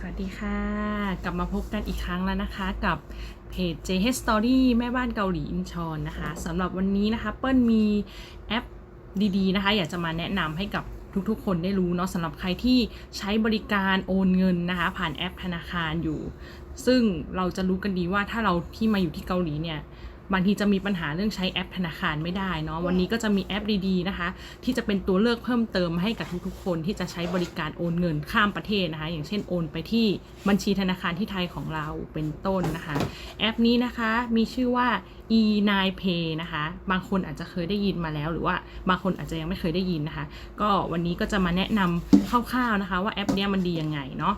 สวัสดีค่ะ กลับมาพบกันอีกครั้งแล้วนะคะ กับเพจ JH Story แม่บ้านเกาหลีอินชอนนะคะสำหรับวันนี้นะคะ เปิ้ลมีแอปดีๆนะคะ อยากจะมาแนะนำให้กับทุกๆ คนได้รู้เนาะสำหรับใครที่ใช้บริการโอนเงินนะคะ ผ่านแอปธนาคารอยู่ ซึ่งเราจะรู้กันดีว่าถ้าเราที่มาอยู่ที่เกาหลีเนี่ย บางทีจะมีปัญหาเรื่องใช้แอปธนาคารไม่ได้เนาะวันนี้ก็จะมีแอปดีๆนะคะ ที่จะเป็นตัวเลือกเพิ่มเติมให้กับทุกๆ คนที่จะใช้บริการโอนเงินข้ามประเทศนะคะ อย่างเช่นโอนไปที่บัญชีธนาคารที่ไทยของเราเป็นต้นนะคะ แอปนี้นะคะมีชื่อว่า e9pay นะคะ บางคนอาจจะเคยได้ยินมาแล้ว หรือว่าบางคนอาจจะยังไม่เคยได้ยินนะคะ ก็วันนี้ก็จะมาแนะนำคร่าวๆนะคะ ว่าแอปเนี้ยมันดียังไงเนาะ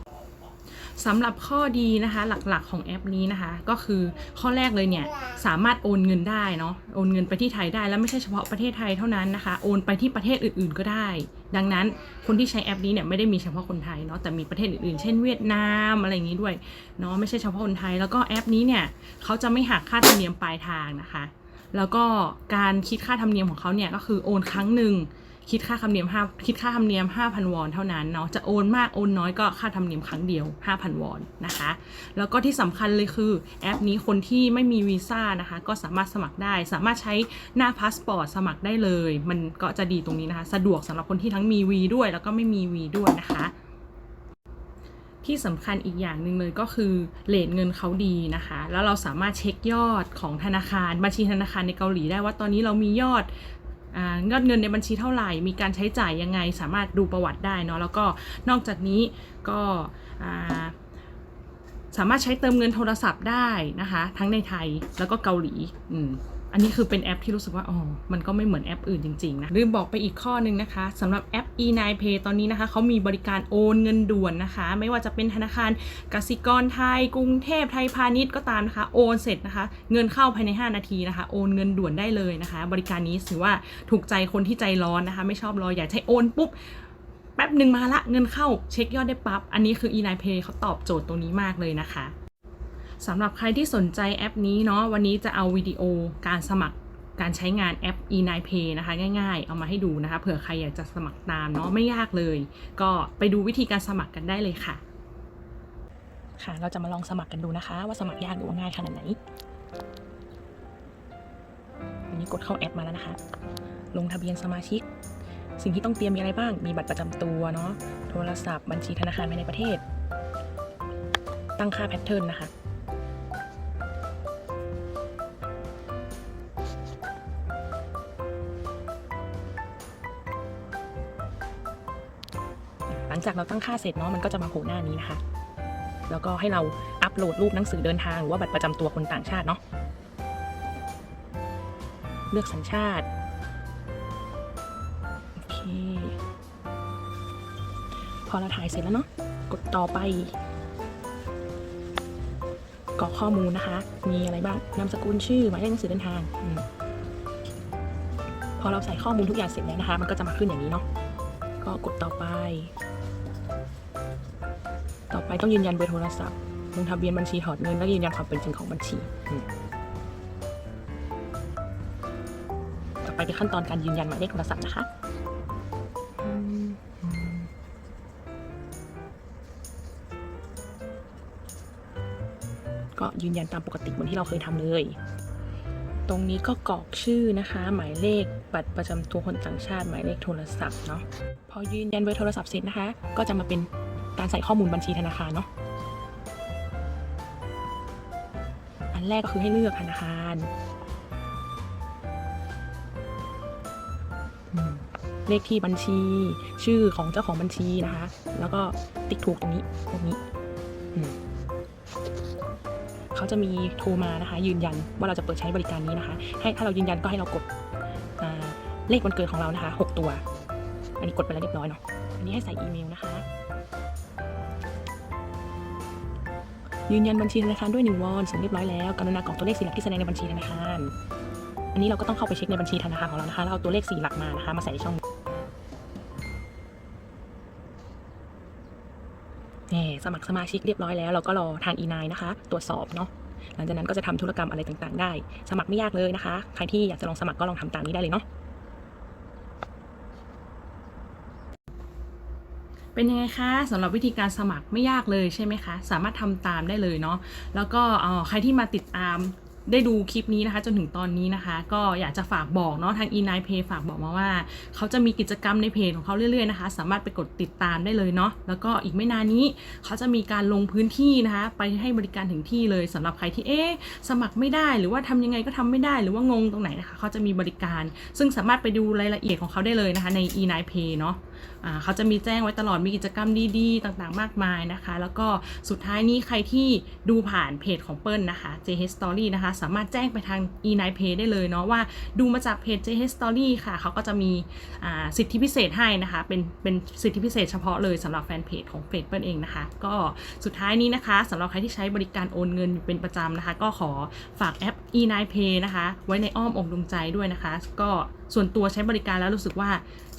สำหรับข้อดีนะคะหลักๆของแอปนี้นะคะ ก็คือข้อแรกเลยเนี่ยสามารถโอนเงินได้เนาะโอนเงินไปที่ไทยได้แล้วไม่ใช่เฉพาะประเทศไทยเท่านั้นนะคะโอนไปที่ประเทศอื่นๆก็ได้ ดังนั้นคนที่ใช้แอปนี้เนี่ยไม่ได้มีเฉพาะคนไทยเนาะแต่มีประเทศอื่นๆ เช่นเวียดนามอะไรอย่างนี้ด้วยเนาะไม่ใช่เฉพาะคนไทย แล้วก็แอปนี้เนี่ยเขาจะไม่หักค่าธรรมเนียมปลายทางนะคะ แล้วก็การคิดค่าธรรมเนียมของเขาเนี่ยก็คือโอนครั้งหนึ่ง คิดค่าธรรมเนียม5คิดค่าธรรมเนียม 5,000 วอนเท่านั้นเนาะจะโอนมากโอนน้อยก็ค่าธรรมเนียมครั้งเดียว 5,000 วอนนะคะ แล้วก็ที่สำคัญเลยคือแอปนี้คนที่ไม่มีวีซ่านะคะก็สามารถสมัครได้ สามารถใช้หน้าพาสปอร์ตสมัครได้เลย มันก็จะดีตรงนี้นะคะ สะดวกสำหรับคนที่ทั้งมีวีด้วย แล้วก็ไม่มีวีด้วยนะคะที่สำคัญอีกอย่างหนึ่งเลยก็คือเลทเงินเขาดีนะคะ แล้วเราสามารถเช็คยอดของธนาคาร บัญชีธนาคารในเกาหลีได้ว่าตอนนี้เรามียอด ยอดเงินในบัญชีเท่าไหร่ มีการใช้จ่ายยังไง สามารถดูประวัติได้เนาะ แล้วก็นอกจากนี้ก็สามารถใช้เติมเงินโทรศัพท์ได้นะคะ ทั้งในไทยแล้วก็เกาหลี อืม อันนี้คือเป็นแอปที่รู้สึกว่า อ๋อ มันก็ไม่เหมือนแอปอื่นจริง ๆ นะ ลืมบอกไปอีกข้อหนึ่งนะคะสำหรับแอป e9pay ตอนนี้นะคะ เขามีบริการโอนเงินด่วนนะคะ ไม่ว่าจะเป็นธนาคารกสิกรไทย กรุงเทพไทยพาณิชย์ก็ตามนะคะ โอนเสร็จนะคะ เงินเข้าภายใน 5 นาทีนะคะ โอนเงินด่วนได้เลยนะคะ บริการนี้ถือว่าถูกใจคนที่ใจร้อนนะคะ ไม่ชอบรออยากใช้โอนปุ๊บแป๊บหนึ่งมาละเงินเข้าเช็คยอดได้ปั๊บอันนี้คือ e9pay เขาตอบโจทย์ตรงนี้มากเลยนะคะ สำหรับใครที่สนใจแอปนี้เนาะวันนี้จะเอาวิดีโอการสมัครการใช้งานแอป e9pay นะคะ ง่ายๆ เอามาให้ดูนะคะเผื่อใครอยากจะสมัครตามเนาะไม่ยากเลย ก็ไปดูวิธีการสมัครกันได้เลยค่ะ ค่ะ เราจะมาลองสมัครกันดูนะคะ ว่าสมัครยากหรือว่าง่ายขนาดไหนวันนี้กดเข้าแอปมาแล้วนะคะ ลงทะเบียนสมาชิก สิ่งที่ต้องเตรียมมีอะไรบ้าง มีบัตรประจำตัวเนาะโทรศัพท์บัญชีธนาคารภายในประเทศ ตั้งค่าแพทเทิร์นนะคะ หลังจากเราตั้งค่าเสร็จเนาะมันก็จะมาโผล่หน้านี้นะคะ แล้วก็ให้เราอัปโหลดรูปหนังสือเดินทางหรือว่าบัตรประจำตัวคนต่างชาติเนาะเลือกสัญชาติโอเคพอเราถ่ายเสร็จแล้วเนาะกดต่อไปกรอกข้อมูลนะคะ มีอะไรบ้าง นามสกุลชื่อ หมายเลขหนังสือเดินทางอพอเราใส่ข้อมูลทุกอย่างเสร็จแล้วนะคะ มันก็จะมาขึ้นอย่างนี้เนาะ ก็กดต่อไป ต่อไปต้องยืนยันเบอร์โทรศัพท์ลงทะเบียนบัญชีถอนเงินและยืนยันความเป็นจริงของบัญชีอืมต่อไปเป็นขั้นตอนการยืนยันหมายเลขโทรศัพท์นะคะอืมอืมก็ยืนยันตามปกติเหมือนที่เราเคยทำเลย ตรงนี้ก็กรอกชื่อนะคะ หมายเลขบัตรประจำตัวคนต่างชาติ หมายเลขโทรศัพท์เนาะพอยืนยันเบอร์โทรศัพท์เสร็จนะคะ ก็จะมาเป็นการใส่ข้อมูลบัญชีธนาคารเนาะอันแรกก็คือให้เลือกธนาคารเลขที่บัญชี ชื่อของเจ้าของบัญชีนะคะ แล้วก็ติ๊กถูกตรงนี้ตรงนี้อืม เขาจะมีโทรมานะคะ ยืนยันว่าเราจะเปิดใช้บริการนี้นะคะ ให้ถ้าเรายืนยันก็ให้เรากดเลขวันเกิดของเรานะคะหกตัว อันนี้กดไปแล้วเรียบร้อยเนาะอันนี้ให้ใส่อีเมลนะคะ ยืนยันบัญชีธนาคารด้วย1วอนเสร็จเรียบร้อยแล้วกรุณากรอกตัวเลขสี่หลักที่แสดงในบัญชีธนาคารอันนี้เราก็ต้องเข้าไปเช็คในบัญชีธนาคารของเรานะคะแล้วเอาตัวเลขสี่หลักมานะคะ มาใส่ในช่อง นี่สมัครสมาชิกเรียบร้อยแล้ว เราก็รอทาง e9 นะคะ ตรวจสอบเนาะหลังจากนั้นก็จะทำธุรกรรมอะไรต่างๆ ได้ สมัครไม่ยากเลยนะคะ ใครที่อยากจะลองสมัครก็ลองทำตามนี้ได้เลยเนาะเป็นยังไงคะสำหรับวิธีการสมัครไม่ยากเลยใช่ไหมคะ สามารถทำตามได้เลยเนาะแล้วก็อ่อใครที่มาติดตาม ได้ดูคลิปนี้นะคะ จนถึงตอนนี้นะคะ ก็อยากจะฝากบอกเนาะทาง e 9 pay ฝากบอกมาว่า เขาจะมีกิจกรรมในเพจของเขาเรื่อยๆนะคะ สามารถไปกดติดตามได้เลยเนาะแล้วก็อีกไม่นานนี้เขาจะมีการลงพื้นที่นะคะ ไปให้บริการถึงที่เลยสำหรับใครที่เอ๊ะสมัครไม่ได้หรือว่าทำยังไงก็ทำไม่ได้หรือว่างงตรงไหนนะคะ เขาจะมีบริการ ซึ่งสามารถไปดูรายละเอียดของเขาได้เลยนะคะใน e 9 pay เนาะ เขาจะมีแจ้งไว้ตลอดมีกิจกรรมดีๆ ต่างๆ มากมายนะคะ แล้วก็สุดท้ายนี้ใครที่ดูผ่านเพจของเปิ้ลนะคะ JH Story นะคะ สามารถแจ้งไปทาง e9 pay ได้เลยเนาะว่าดูมาจากเพจ JH Story ค่ะ เขาก็จะมีสิทธิพิเศษให้นะคะ เป็นเป็นสิทธิพิเศษเฉพาะเลยสำหรับแฟนเพจของเพจเปิ้ลเองนะคะ ก็สุดท้ายนี้นะคะสำหรับใครที่ใช้บริการโอนเงินอยู่เป็นประจำนะคะ ก็ขอฝากแอป e9 pay นะคะ ไว้ในอ้อมอกดวงใจด้วยนะคะ ก็ส่วนตัวใช้บริการแล้วรู้สึกว่า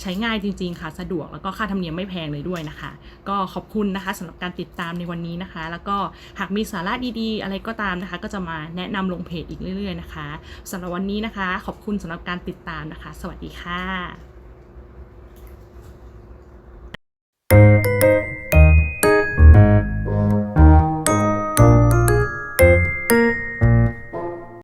ใช้ง่ายจริง ๆ ค่ะ สะดวกแล้วก็ค่าธรรมเนียมไม่แพงเลยด้วยนะคะ ก็ขอบคุณนะคะสำหรับการติดตามในวันนี้นะคะ แล้วก็หากมีสาระดีๆ อะไรก็ตามนะคะ ก็จะมาแนะนำลงเพจอีกเรื่อย ๆ นะคะสำหรับวันนี้นะคะ ขอบคุณสำหรับการติดตามนะคะ สวัสดีค่ะ